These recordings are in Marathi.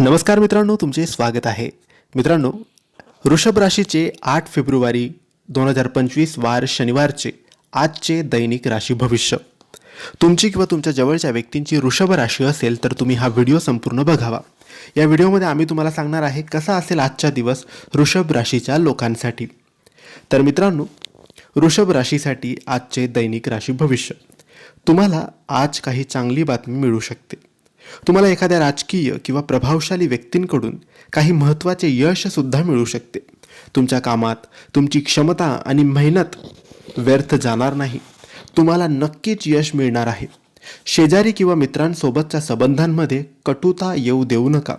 नमस्कार मित्रांनो तुमचे स्वागत आहे. मित्रांनो वृषभ राशीचे आठ फेब्रुवारी दोन हजार पंचवीस वार शनिवारचे आजचे दैनिक राशी भविष्य. तुमची किंवा तुमच्या जवळच्या व्यक्तींची वृषभ राशी असेल तर तुम्ही हा व्हिडिओ संपूर्ण बघावा. या व्हिडिओमध्ये आम्ही तुम्हाला सांगणार आहे कसा असेल आजचा दिवस वृषभ राशीच्या लोकांसाठी. तर मित्रांनो वृषभ राशीसाठी आजचे दैनिक राशी भविष्य. तुम्हाला आज काही चांगली बातमी मिळू शकते. तुम्हाला एखाद्या राजकीय किंवा प्रभावशाली व्यक्तींकडून काही महत्त्वाचे यश सुद्धा मिळू शकते. तुमच्या कामात तुमची क्षमता आणि मेहनत व्यर्थ जाणार नाही. तुम्हाला नक्कीच यश मिळणार आहे. शेजारी किंवा मित्रांसोबतच्या संबंधांमध्ये कटुता येऊ देऊ नका.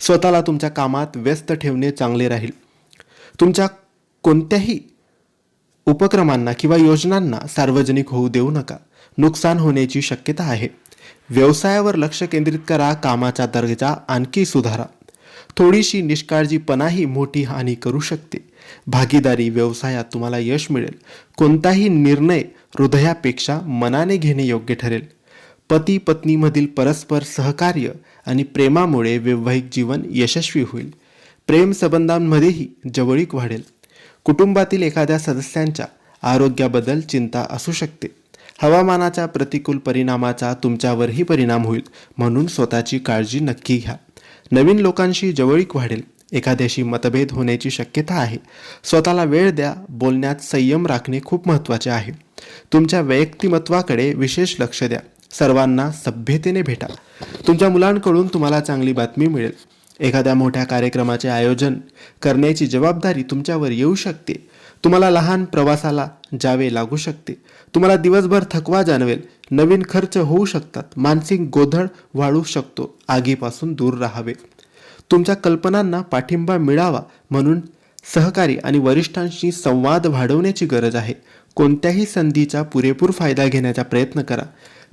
स्वतःला तुमच्या कामात व्यस्त ठेवणे चांगले राहील. तुमच्या कोणत्याही उपक्रमांना किंवा योजनांना सार्वजनिक होऊ देऊ नका. नुकसान होण्याची शक्यता आहे. व्यवसायावर लक्ष केंद्रित करा कामाचा दर्जा आणखी सुधारा. थोडीशी निष्काळजीपणाही मोठी हानी करू शकते. भागीदारी व्यवसायात तुम्हाला यश मिळेल. कोणताही निर्णय हृदयापेक्षा मनाने घेणे योग्य ठरेल. पती पत्नीमधील परस्पर सहकार्य आणि प्रेमामुळे वैवाहिक जीवन यशस्वी होईल. प्रेम संबंधांमध्येही जवळीक वाढेल. कुटुंबातील एखाद्या सदस्यांच्या आरोग्याबद्दल चिंता असू शकते. हवामानाच्या प्रतिकूल परिणामाचा तुमच्यावरही परिणाम होईल म्हणून स्वतःची काळजी नक्की घ्या. नवीन लोकांशी जवळीक वाढेल. एखाद्याशी मतभेद होण्याची शक्यता आहे. स्वतःला वेळ द्या. बोलण्यात संयम राखणे खूप महत्त्वाचे आहे. तुमच्या व्यक्तिमत्वाकडे विशेष लक्ष द्या. सर्वांना सभ्यतेने भेटा. तुमच्या मुलांकडून तुम्हाला चांगली बातमी मिळेल. एखाद्या मोठ्या कार्यक्रमाचे आयोजन करण्याची जबाबदारी तुमच्यावर येऊ शकते. तुम्हाला लहान प्रवासाला जावे लागू शकते. तुम्हाला दिवसभर थकवा जाणवेल. नवीन खर्च होऊ शकतात. मानसिक गोधळ वाढू शकतो. आगीपासून दूर राहावे. तुमच्या कल्पनांना पाठिंबा मिळावा म्हणून सहकारी आणि वरिष्ठांशी संवाद वाढवण्याची गरज आहे. कोणत्याही संधीचा पुरेपूर फायदा घेण्याचा प्रयत्न करा.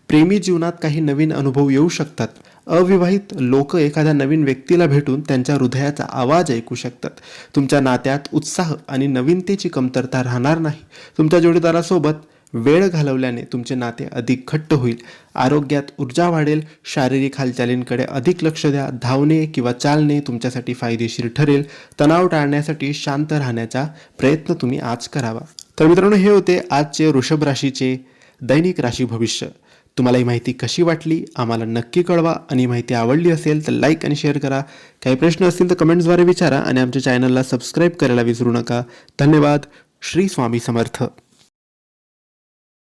प्रेमी जीवनात काही नवीन अनुभव येऊ शकतात. अविवाहित लोक एखाद्या नवीन व्यक्तीला भेटून त्यांच्या हृदयाचा आवाज ऐकू शकतात. तुमच्या नात्यात उत्साह आणि नवीनतेची कमतरता राहणार नाही. तुमच्या जोडीदारासोबत वेळ घालवल्याने तुमचे नाते अधिक घट्ट होईल. आरोग्यात ऊर्जा वाढेल. शारीरिक हालचालींकडे अधिक लक्ष द्या. धावणे किंवा चालणे तुमच्यासाठी फायदेशीर ठरेल. तणाव टाळण्यासाठी शांत राहण्याचा प्रयत्न तुम्ही आज करावा. तर मित्रांनो हे होते आजचे वृषभ राशीचे दैनिक राशी भविष्य. तुम्हाला ही माहिती कशी वाटली? आम्हाला नक्की कळवा. आणि माहिती आवडली असेल तर लाईक आणि शेअर करा. काही प्रश्न असतील तर कमेंट्सद्वारे विचारा. आणि आमच्या चॅनलला सबस्क्राईब करायला विसरू नका. धन्यवाद. श्री स्वामी समर्थ.